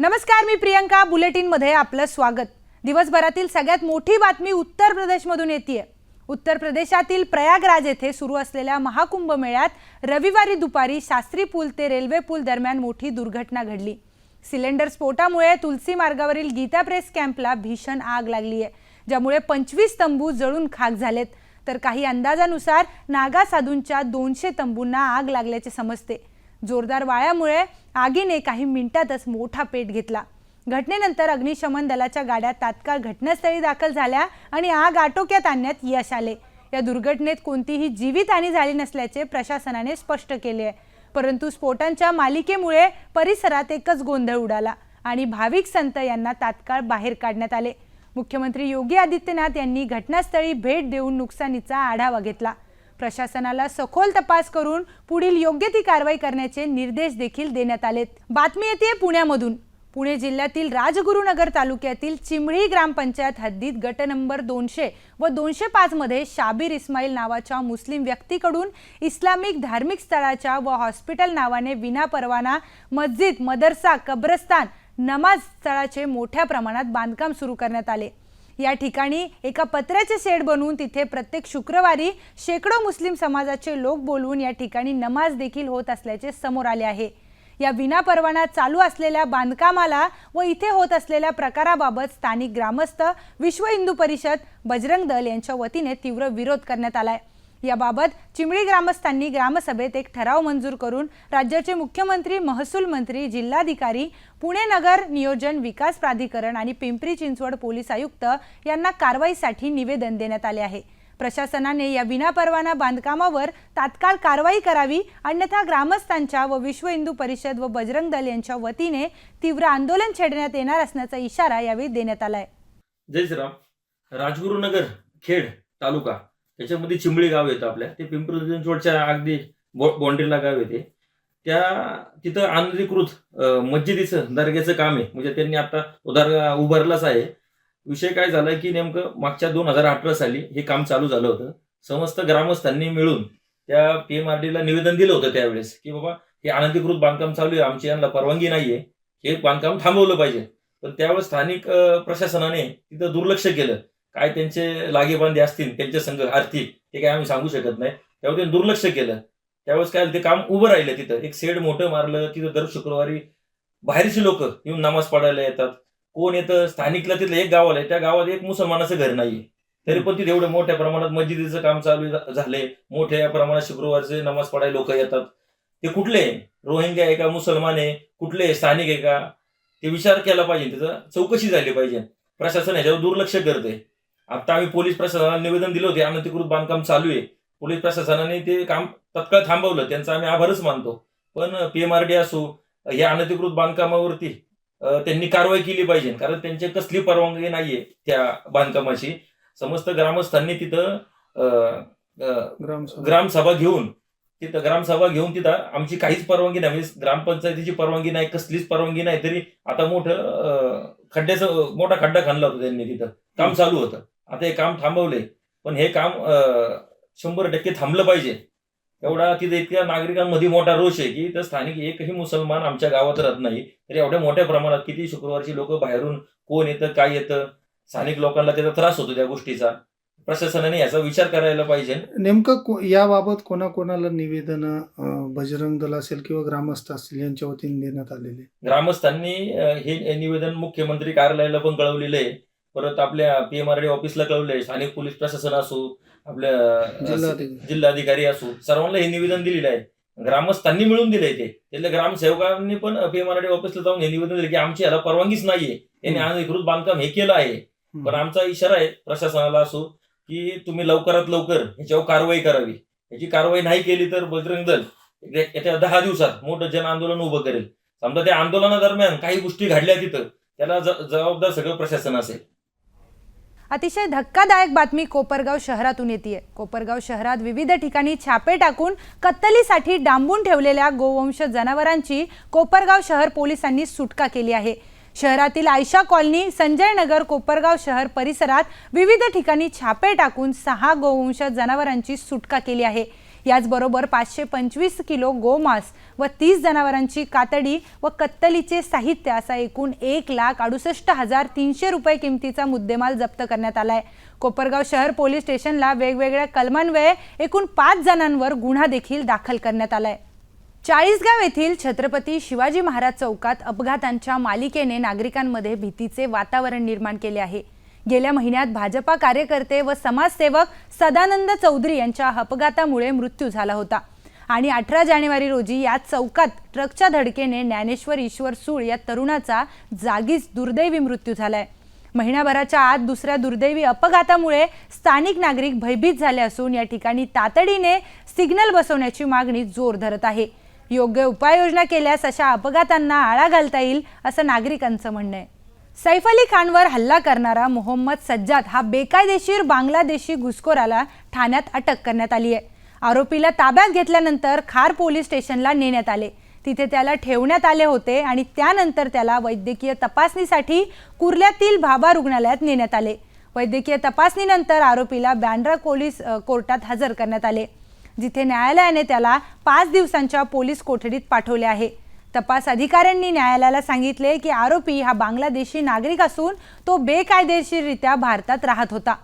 नमस्कार मी प्रियंका. बुलेटिनमध्ये आपलं स्वागत. दिवसभरातील सगळ्यात मोठी बातमी उत्तर प्रदेशमधून येते उत्तर प्रदेशातील प्रयागराज येथे सुरू असलेल्या महाकुंभ मेळ्यात रविवारी दुपारी शास्त्री पूल ते रेल्वे पूल दरम्यान मोठी दुर्घटना घडली. सिलेंडर स्फोटामुळे तुलसी मार्गावरील गीता प्रेस कॅम्पला भीषण आग लागली आहे ज्यामुळे पंचवीस तंबू जळून खाक झालेत. तर काही अंदाजानुसार नागा साधूंच्या दोनशे तंबूंना आग लागल्याचे समजते. जोरदार वाळ्यामुळे आगीने काही मिनिटातच मोठा पेट घेतला. घटनेनंतर अग्निशमन दलाच्या गाड्या तात्काळ घटनास्थळी दाखल झाल्या आणि आग आटोक्यात आणण्यात यश आले. या दुर्घटनेत कोणतीही जीवितहानी झाली नसल्याचे प्रशासनाने स्पष्ट केले आहे. परंतु स्फोटांच्या मालिकेमुळे परिसरात एकच गोंधळ उडाला आणि भाविक संत यांना तात्काळ बाहेर काढण्यात आले. मुख्यमंत्री योगी आदित्यनाथ यांनी घटनास्थळी भेट देऊन नुकसानीचा आढावा घेतला. प्रशासनाला सखोल तपास करून पुढील योग्य ती कारवाई करण्याचे निर्देश देखील देण्यात आलेत. बातमी येते पुण्यामधून. पुणे जिल्ह्यातील राजगुरुनगर तालुक्यातील चिमळी ग्रामपंचायत हद्दीत गट नंबर दोनशे व दोनशे पाचमध्ये शाबीर इस्माईल नावाच्या मुस्लिम व्यक्तीकडून इस्लामिक धार्मिक स्थळाच्या व हॉस्पिटल नावाने विनापरवाना मस्जिद मदरसा कब्रस्तान नमाज स्थळाचे मोठ्या प्रमाणात बांधकाम सुरू करण्यात आले. या ठिकाणी एका पत्र्याचे शेड बनवून तिथे प्रत्येक शुक्रवारी शेकडो मुस्लिम समाजाचे लोक बोलवून या ठिकाणी नमाज देखील होत असल्याचे समोर आले आहे. या विनापरवाना चालू असलेल्या बांधकामाला व इथे होत असलेल्या प्रकाराबाबत स्थानिक ग्रामस्थ विश्व हिंदू परिषद बजरंग दल यांच्या वतीने तीव्र विरोध करण्यात आला आहे याबाबत चिमळी ग्रामस्थांनी ग्रामसभेत एक ठराव मंजूर करून राज्याचे मुख्यमंत्री महसूल मंत्री जिल्हाधिकारी पुणे नगर नियोजन विकास प्राधिकरण आणि पिंपरी चिंचवड पोलीस आयुक्त यांना कारवाईसाठी निवेदन देण्यात आले आहे. प्रशासनाने या विनापरवाना बांधकामावर तात्काळ कारवाई करावी अन्यथा ग्रामस्थांच्या व विश्व हिंदू परिषद व बजरंग दल यांच्या वतीने तीव्र आंदोलन छेडण्यात येणार असण्याचा इशारा यावेळी देण्यात आलाय. जय श्रीराम. राजगुरुनगर खेड तालुका. त्याच्यामध्ये चिंबळी गाव येतं आपल्या. ते पिंपरी चिंचवडच्या अगदी बॉन्ड्रीला गाव येते. त्या तिथं अनधिकृत मस्जिदीचं दर्ग्याचं काम आहे. म्हणजे त्यांनी आता उदार उभारलाच आहे. विषय काय झाला की नेमकं मागच्या दोन हजार अठरा साली हे काम चालू झालं होतं. समस्त ग्रामस्थांनी मिळून त्या पी एम आर डीला निवेदन दिलं होतं त्यावेळेस की बाबा हे अनधिकृत बांधकाम चालू आहे. आमची यांना परवानगी नाहीये. हे बांधकाम थांबवलं पाहिजे. पण त्यावेळेस स्थानिक प्रशासनाने तिथं दुर्लक्ष केलं. काय त्यांचे लागेबांधे असतील त्यांचे संघ आर्थिक ते काय आम्ही सांगू शकत नाही. त्यावेळी त्यांनी दुर्लक्ष केलं. त्यावेळेस काय ते काम उभं राहिलं तिथं. एक सेड मोठं मारलं तिथं दर शुक्रवारी बाहेरची लोक येऊन नमाज पडायला येतात. कोण येतं? स्थानिकला तिथलं एक गावाला त्या गावात एक मुसलमानाचं घर नाहीये. तरी पण तिथे एवढं मोठ्या प्रमाणात मस्जिदीचं काम चालू झालंय. मोठ्या प्रमाणात शुक्रवारचे नमाज पडायला लोक येतात. ते कुठले? रोहिंग्या आहे का? मुसलमान आहे. कुठले? स्थानिक आहे का? ते विचार केला पाहिजे. तिथं चौकशी झाली पाहिजे. प्रशासन ह्याच्यावर दुर्लक्ष करते आता आम्ही पोलीस प्रशासनाला निवेदन दिलं होते अनधिकृत बांधकाम चालू आहे. पोलीस प्रशासनाने ते काम तत्काळ थांबवलं. त्यांचा आम्ही आभारच मानतो. पण पीएमआरडी असो या अनधिकृत बांधकामावरती त्यांनी कारवाई केली पाहिजे. कारण त्यांची कसली परवानगी नाहीये त्या बांधकामाची. समस्त ग्रामस्थांनी तिथं ग्रामसभा. घेऊन तिथं ग्रामसभा घेऊन तिथं आमची काहीच परवानगी नाही. म्हणजे ग्रामपंचायतीची परवानगी नाही कसलीच परवानगी नाही तरी आता मोठं खड्ड्याचं मोठा खड्डा खणला होता त्यांनी तिथं. काम चालू होतं. आता हे काम थांबवले. पण हे काम शंभर टक्के थांबलं पाहिजे. एवढा तिथे इतक्या नागरिकांमध्ये मोठा रोष आहे की तर स्थानिक एकही मुसलमान आमच्या गावात राहत नाही. तर एवढ्या मोठ्या प्रमाणात किती शुक्रवारची लोक बाहेरून कोण येतं काय येतं? स्थानिक लोकांना त्याचा त्रास होतो त्या गोष्टीचा. प्रशासनाने याचा विचार करायला पाहिजे. नेमकं याबाबत कोणाकोणाला निवेदन बजरंग दल असेल किंवा ग्रामस्थ असतील यांच्या वतीने देण्यात आलेले? ग्रामस्थांनी हे निवेदन मुख्यमंत्री कार्यालयाला पण कळवलेलं आहे. परत आपल्या पीएमआरडी ऑफिसला कळवलंय स्थानिक पोलीस प्रशासन असो आपल्या जिल्हाधिकारी. जिल्हाधिकारी असो सर्वांना हे निवेदन दिलेलं आहे. ग्रामस्थांनी मिळून दिलंय ते. त्यातल्या ग्रामसेवकांनी पण पीएमआरडी ऑफिसला जाऊन हे निवेदन दिलं की आमची याला परवानगीच नाहीये. यांनी हम्म. अनधिकृत बांधकाम हे केलं आहे. पण आमचा इशारा आहे प्रशासनाला असो की तुम्ही लवकरात लवकर ह्याच्यावर कारवाई करावी. याची कारवाई नाही केली तर बजरंग दल येत्या दहा दिवसात मोठं जन आंदोलन उभं करेल. समजा त्या आंदोलनादरम्यान काही गोष्टी घडल्या तिथं त्याला ज- जबाबदार सगळं प्रशासन असेल. अतिशय धक्कादायक बातमी कोपरगाव शहरातून येते कोपरगाव शहरात विविध ठिकाणी छापे टाकून कत्तलीसाठी डांबून ठेवलेल्या गोवंश जनावरांची कोपरगाव शहर पोलिसांनी सुटका केली आहे. शहरातील आयशा कॉलनी संजय नगर कोपरगाव शहर परिसरात विविध ठिकाणी छापे टाकून सहा गोवंश जनावरांची सुटका केली आहे. याचबरोबर पाचशे पंचवीस किलो गोमांस व तीस जनावरांची कातडी व कत्तलीचे साहित्य असा एकूण एक लाख अडुसष्ट हजार तीनशे रुपये किमतीचा मुद्देमाल जप्त करण्यात आलाय. कोपरगाव शहर पोलीस स्टेशनला वेगवेगळ्या कलमान्वये एकूण पाच जणांवर गुन्हा देखील दाखल करण्यात आलाय. चाळीसगाव येथील छत्रपती शिवाजी महाराज चौकात अपघातांच्या मालिकेने नागरिकांमध्ये भीतीचे वातावरण निर्माण केले आहे. गेल्या महिन्यात भाजपा कार्यकर्ते व समाजसेवक सदानंद चौधरी यांच्या अपघातामुळे मृत्यू झाला होता. आणि अठरा जानेवारी रोजी या चौकात ट्रकच्या धडकेने ज्ञानेश्वर ईश्वर सूळ या तरुणाचा जागीच दुर्दैवी मृत्यू झालाय. महिनाभराच्या आत दुसऱ्या दुर्दैवी अपघातामुळे स्थानिक नागरिक भयभीत झाले असून या ठिकाणी तातडीने सिग्नल बसवण्याची मागणी जोर धरत आहे. योग्य उपाययोजना केल्यास अशा अपघातांना आळा घालता येईल असं नागरिकांचं म्हणणं आहे. सैफ अली खानवर हल्ला करणारा मोहम्मद सज्जाद हा बेकायदेशीर बांगलादेशी घुसखोराला ठाण्यात अटक करण्यात आली आहे. आरोपीला ताब्यात घेतल्यानंतर खार पोलीस स्टेशनला नेण्यात आले. तिथे त्याला ठेवण्यात आले होते आणि त्यानंतर त्याला वैद्यकीय तपासणीसाठी कुर्ल्यातील भाभा रुग्णालयात नेण्यात आले. वैद्यकीय तपासणीनंतर आरोपीला बँड्रा पोलीस कोर्टात हजर करण्यात आले. जिथे न्यायालयाने त्याला पाच दिवसांच्या पोलीस कोठडीत पाठवले आहे. तपास अधिकाऱ्यांनी न्यायालयाला सांगितले की आरोपी हा बांगलादेशी नागरिक असून तो बेकायदेशीररित्या भारतात राहत होता.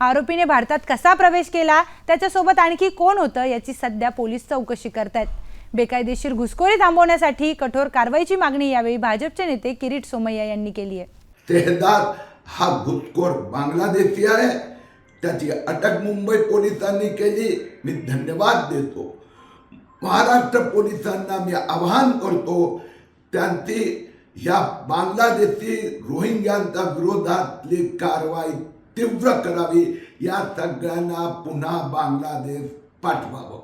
आरोपीने भारतात कसा प्रवेश केला त्याच्यासोबत आणखी कोण होतं याची सध्या पोलीस चौकशी करत आहेत बेकायदेशीर घुसखोरी थांबवण्यासाठी कठोर कारवाईची मागणी यावेळी भाजपचे नेते किरीट सोमय्या यांनी केली आहे. तेहदार हा घुसखोर बांगलादेशी आहे. त्याची अटक मुंबई पोलिसांनी केली. मी धन्यवाद देतो. महाराष्ट्र पोलिसांना मी आवाहन करतो त्यांची या बांगलादेशी रोहिंग्यांच्या विरोधातली कारवाई तीव्र करावी या सगळ्यांना पुन्हा बांगलादेश पाठवावं.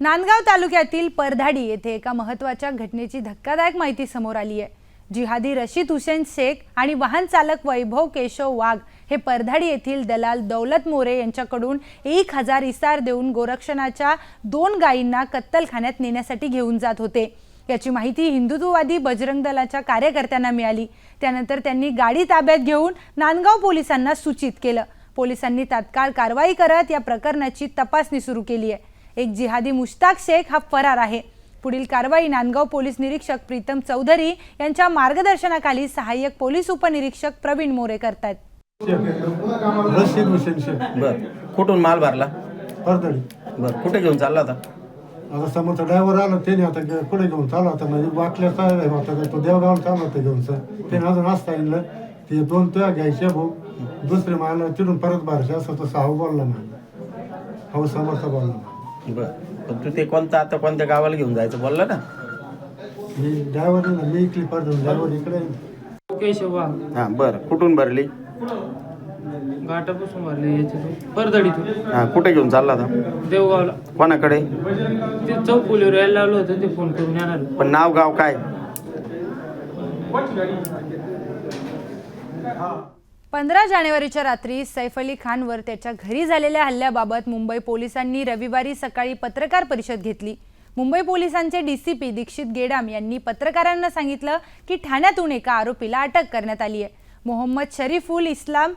नांदगाव तालुक्यातील परधाडी येथे एका महत्त्वाच्या घटनेची धक्कादायक माहिती समोर आली आहे. जिहादी रशीद हुसेन शेख आणि वाहन चालक वैभव केशव वाघ हे परधाडी येथील दलाल दौलत मोरे यांच्याकडून एक हजार इसार देऊन गोरक्षणाच्या दोन गायींना कत्तलखान्यात नेण्यासाठी घेऊन जात होते. याची माहिती हिंदुत्ववादी बजरंग दलाच्या कार्यकर्त्यांना मिळाली. त्यानंतर त्यांनी गाडी ताब्यात घेऊन नांदगाव पोलिसांना सूचित केलं. पोलिसांनी तात्काळ कारवाई करत या प्रकरणाची तपासणी सुरू केली आहे. एक जिहादी मुश्ताक शेख हा फरार आहे. पुढील कारवाई नांदगाव पोलीस निरीक्षक प्रीतम चौधरी यांच्या मार्गदर्शनाखाली सहाय्यक पोलीस उपनिरीक्षक प्रवीण मोरे बर. कुठून माल भरला? बर. कुठे घेऊन चालला होता? आता समोरचा ड्रायव्हर आला त्याने आता गे- पुढे घेऊन चालू होता? म्हणजे वाकल्या साहेब होता का तो देवगाव चालू होता घेऊन सर. त्याने अजून असता येईल ते दोन तुया घ्यायचे भाऊ. दुसरे मला तिथून परत भरायचे असं तो साहू बोलला ना हो समोरचा बोलला बर. पण तू ते कोणता आता कोणत्या गावाला घेऊन जायचं बोलला ना? मी ड्रायव्हर मी ड्रायव्हर इकडे. केशव हा बर. कुठून भरली? घाटापासून भरले याच्यातून. परदडीतून. हा कुठे घेऊन चालला होता? देवगावला. कोणाकडे? ते चौफुलीवर यायला लावलं होतं ते फोन करून येणार. पण नाव गाव काय? पंधरा जानेवारीच्या रात्री सैफ अली खानवर त्याच्या घरी झालेल्या हल्ल्याबाबत मुंबई पोलिसांनी रविवारी सकाळी पत्रकार परिषद घेतली. मुंबई पोलिसांचे डीसीपी दीक्षित गेडाम यांनी पत्रकारांना सांगितलं की ठाण्यातून एका आरोपीला अटक करण्यात आली आहे. मोहम्मद शरीफुल इस्लाम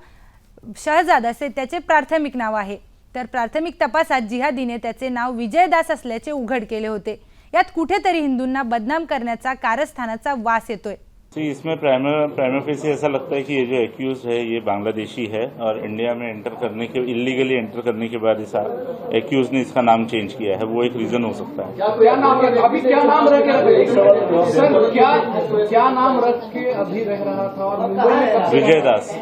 शहजाद असे त्याचे प्राथमिक नाव आहे. तर प्राथमिक तपासात जिहादीने त्याचे नाव विजयदास असल्याचे उघड केले होते. यात कुठेतरी हिंदूंना बदनाम करण्याचा कारस्थानाचा वास येतोय. तो इसमें प्राइमर प्राइमर से ऐसा लगता है कि ये जो एक्यूज है ये बांग्लादेशी है और इंडिया में एंटर करने के इलीगली एंटर करने के बाद इस एक्यूज ने इसका नाम चेंज किया है। वो एक रीजन हो सकता है। क्या नाम रख अभी क्या नाम रख के सर क्या क्या नाम रख के अभी रह रहा था और विजय दास।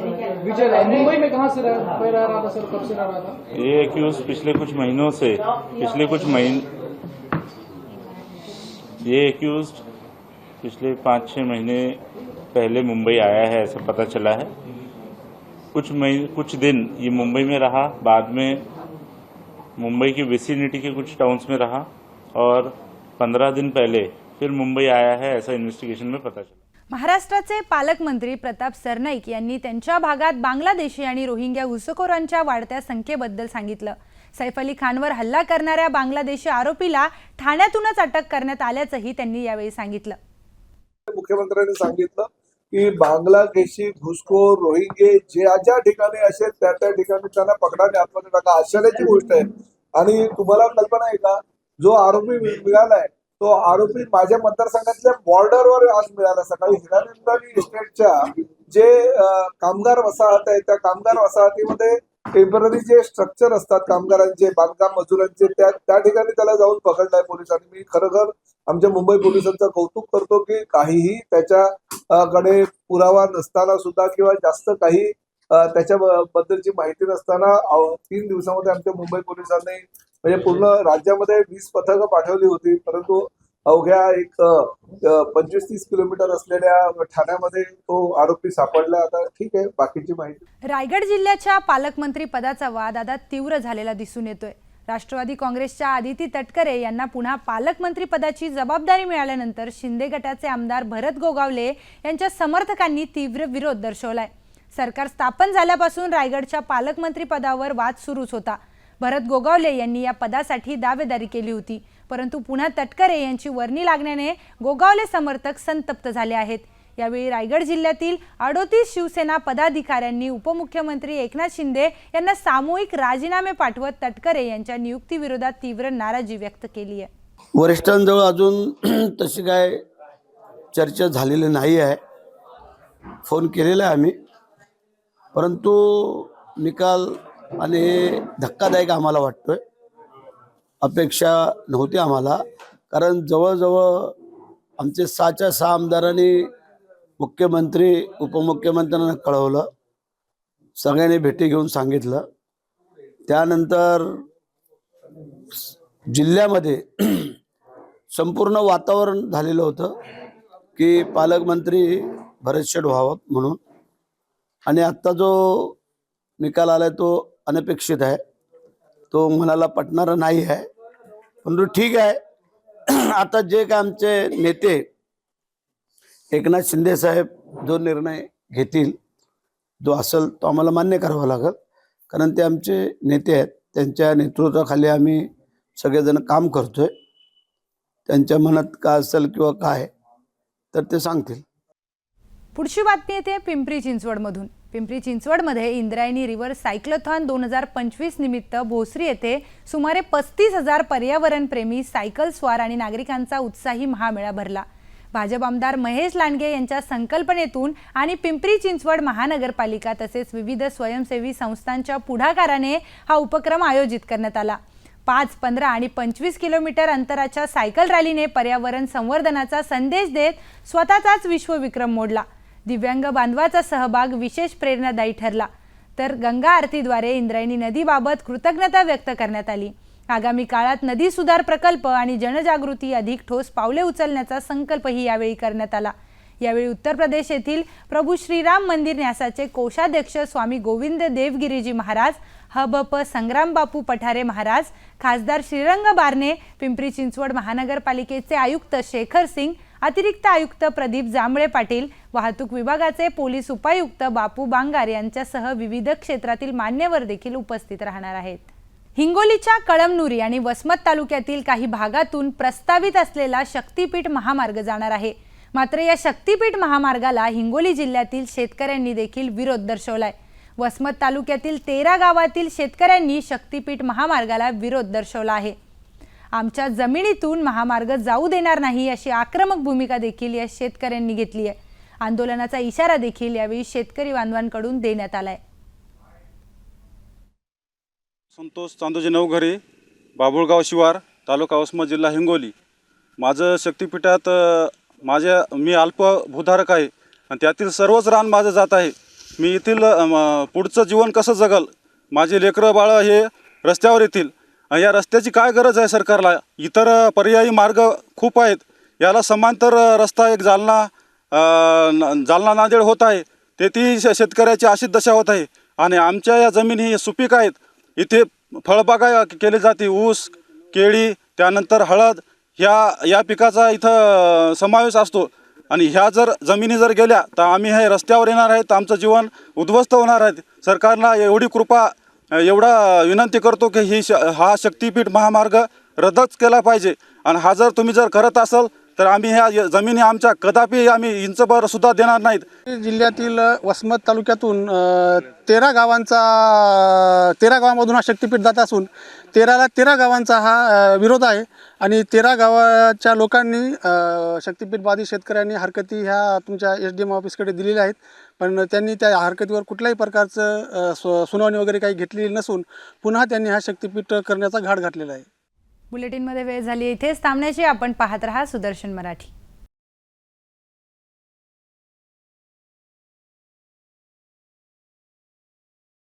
विजय मुंबई में कहाँ से रह रहा था सर? कब से रह रहा था? ये एक्यूज पिछले कुछ महीनों से पिछले कुछ महीने ये एक्यूज पिछले पाँच छः महीने पहले मुंबई आया है ऐसा पता चला है। कुछ महीने कुछ दिन ये मुंबई में रहा बाद में मुंबई की विसिनिटी के कुछ टाउन्स में रहा और पंद्रह दिन पहले फिर मुंबई आया है ऐसा इन्वेस्टिगेशन में पता चला। महाराष्ट्राचे पालकमंत्री प्रताप सरनाईक यांनी त्यांच्या भागात बांगलादेशी आणि रोहिंग्या घुसखोरांच्या वाढत्या संख्येबद्दल सांगितलं. सैफ अली खानवर हल्ला करणाऱ्या बांगलादेशी आरोपीला ठाण्यातूनच अटक करण्यात आल्याचंही त्यांनी यावेळी सांगितलं. मुख्यमंत्र्यांनी सांगितलं की बांगलादेशी घुसखोर रोहिंगे ज्या ज्या ठिकाणी असेल त्या त्या ठिकाणी त्यांना पकडाने आणि आतमध्ये टाका. आश्चर्याची गोष्ट आहे. आणि तुम्हाला कल्पना आहे का? जो आरोपी मिळालाय तो आरोपी माझ्या मतदारसंघातल्या बॉर्डरवर आज मिळाला. सकाळी हिरानंदानी इस्टेटच्या जे कामगार वसाहत आहे त्या कामगार वसाहतीमध्ये टेंपररी जे स्ट्रक्चर असतात कामगारांचे बांधकाम मजुरांचे त्या त्या ठिकाणी त्याला जाऊन पकडलाय पोलिसांनी. मी खरोखर आमच्या मुंबई पोलिसांचं कौतुक करतो की काहीही त्याच्याकडे पुरावा नसताना सुद्धा किंवा जास्त काही त्याच्याबद्दलची त्याच्या बद्दलची माहिती नसताना तीन दिवसामध्ये आमच्या मुंबई पोलिसांनी म्हणजे पूर्ण राज्यामध्ये वीस पथकं पाठवली होती. परंतु अवघ्या एक पंचवीस तीस किलोमीटर असलेल्या ठाण्यामध्ये तो आरोपी सापडला. आता ठीक आहे बाकीची माहिती. रायगड जिल्ह्याच्या पालकमंत्री पदाचा वाद आता तीव्र झालेला दिसून येतोय. राष्ट्रवादी काँग्रेसच्या आदिती तटकरे यांना पुन्हा पालकमंत्री पदाची जबाबदारी मिळाल्यानंतर शिंदे गटाचे आमदार भरत गोगावले यांच्या समर्थकांनी तीव्र विरोध दर्शवलाय. सरकार स्थापन झाल्यापासून रायगडच्या पालकमंत्री पदावर वाद सुरूच होता. भरत गोगावले यांनी या पदासाठी दावेदारी केली होती. परंतु पुन्हा तटकरे यांची वर्णी लागण्याने गोगावले समर्थक संतप्त झाले आहेत. यावेळी रायगड जिल्ह्यातील अडोतीस शिवसेना पदाधिकाऱ्यांनी उपमुख्यमंत्री एकनाथ शिंदे यांना सामूहिक राजीनामे पाठवत तटकरे यांच्या नियुक्तीविरोधात तीव्र नाराजी व्यक्त केली आहे. वरिष्ठांजवळ अजून तशी काय चर्चा झालेली नाही आहे. फोन केलेला आहे आम्ही. परंतु निकाल आणि धक्कादायक आम्हाला वाटतोय. अपेक्षा नव्हती आम्हाला. कारण जवळजवळ आमचे सहाच्या सहा आमदारांनी मुख्यमंत्री उपमुख्यमंत्र्यांना कळवलं. सगळ्यांनी भेटी घेऊन सांगितलं. त्यानंतर जिल्ह्यामध्ये संपूर्ण वातावरण झालेलं होतं की पालकमंत्री भरत शेठ व्हावं म्हणून. आणि आत्ता जो निकाल आला तो अनपेक्षित आहे. तो मनाला पटणारा नाही आहे. परंतु ठीक आहे. आता जे काय आमचे नेते एकनाथ शिंदे साहेब जो निर्णय घेतील जो असेल तो आम्हाला मान्य करावा लागेल. कारण ते आमचे नेते आहेत त्यांच्या नेतृत्वाखाली आम्ही सगळेजण काम करतोय. त्यांच्या मनात काय असेल किंवा काय तर ते सांगतील. पुढची बातमी येते पिंपरी चिंचवडमधून. पिंपरी चिंचवडमध्ये इंद्रायणी रिव्हर सायक्लोथॉन दोन हजार पंचवीस निमित्त भोसरी येथे सुमारे पस्तीस हजार पर्यावरणप्रेमी सायकल स्वार आणि नागरिकांचा उत्साही महामेळा भरला. भाजप आमदार महेश लांडगे यांच्या संकल्पनेतून आणि पिंपरी चिंचवड महानगरपालिका तसेच विविध स्वयंसेवी संस्थांच्या पुढाकाराने हा उपक्रम आयोजित करण्यात आला. पाच पंधरा आणि पंचवीस किलोमीटर अंतराच्या सायकल रॅलीने पर्यावरण संवर्धनाचा संदेश देत स्वतःचाच विश्वविक्रम मोडला. दिव्यांग बांधवाचा सहभाग विशेष प्रेरणादायी ठरला. तर गंगा आरतीद्वारे इंद्रायणी नदीबाबत कृतज्ञता व्यक्त करण्यात आली. आगामी काळात नदी सुधार प्रकल्प आणि जनजागृती अधिक ठोस पावले उचलण्याचा संकल्पही यावेळी करण्यात आला. यावेळी उत्तर प्रदेश येथील प्रभू श्रीराम मंदिर न्यासाचे कोषाध्यक्ष स्वामी गोविंद देवगिरीजी महाराज हबप संग्रामबापू पठारे महाराज खासदार श्रीरंग बारणे पिंपरी चिंचवड महानगरपालिकेचे आयुक्त शेखर सिंग अतिरिक्त आयुक्त प्रदीप जांभळे पाटील वाहतूक विभागाचे पोलीस उपायुक्त बापू बांगार यांच्यासह विविध क्षेत्रातील मान्यवर देखील उपस्थित राहणार आहेत. हिंगोलीच्या कळमनुरी आणि वसमत तालुक्यातील काही भागातून प्रस्तावित असलेला शक्तीपीठ महामार्ग जाणार आहे. मात्र या शक्तीपीठ महामार्गाला हिंगोली जिल्ह्यातील शेतकऱ्यांनी देखील विरोध दर्शवलाय. वसमत तालुक्यातील तेरा गावातील शेतकऱ्यांनी शक्तीपीठ महामार्गाला विरोध दर्शवला आहे. आमच्या जमिनीतून महामार्ग जाऊ देणार नाही अशी आक्रमक भूमिका देखील या शेतकऱ्यांनी घेतली आहे. आंदोलनाचा इशारा देखील यावेळी शेतकरी बांधवांकडून देण्यात आलाय. संतोष चांदोजी नवघरे बाबुळगाव शिवार तालुका उस्मा जिल्हा हिंगोली. माझं शक्तिपीठात माझ्या मी अल्प भूधारक आहे आणि त्यातील सर्वच रान माझं जात आहे. मी येथील पुढचं जीवन कसं जगल? माझे लेकरं बाळं हे रस्त्यावर येतील. आणि या रस्त्याची काय गरज आहे सरकारला? इतर पर्यायी मार्ग खूप आहेत. याला समांतर रस्ता एक जालना न- जालना नांदेड होत आहे. तेथी श- शेतकऱ्याची अशीच दशा होत आहे. आणि आमच्या या जमिनी सुपीक आहेत. इथे फळबागा केली जाते. ऊस केळी त्यानंतर हळद ह्या या पिकाचा इथं समावेश असतो. आणि ह्या जर जमिनी जर गेल्या तर आम्ही हे रस्त्यावर येणार आहेत. आमचं जीवन उद्ध्वस्त होणार आहे. सरकारला एवढी कृपा एवढा विनंती करतो की ही श हा शक्तीपीठ महामार्ग रद्दच केला पाहिजे. आणि हा जर तुम्ही जर करत असाल तर आम्ही ह्या जमिनी आमच्या कदापि आम्ही इंचभर सुद्धा देणार नाहीत. जिल्ह्यातील वसमत तालुक्यातून तेरा गावांचा तेरा गावामधून हा शक्तीपीठ जात असून तेराला तेरा गावांचा हा विरोध आहे. आणि तेरा गावाच्या लोकांनी शक्तीपीठ बाधित शेतकऱ्यांनी हरकती ह्या तुमच्या एस डी एम ऑफिसकडे दिलेल्या आहेत. पण त्यांनी त्या हरकतीवर कुठल्याही प्रकारचं सु सुनावणी वगैरे काही घेतलेली नसून पुन्हा त्यांनी हा शक्तीपीठ करण्याचा घाट घातलेला आहे. बुलेटिनमध्ये वेळ झाली. इथेच थांबण्याची आपण पाहत रहा सुदर्शन मराठी.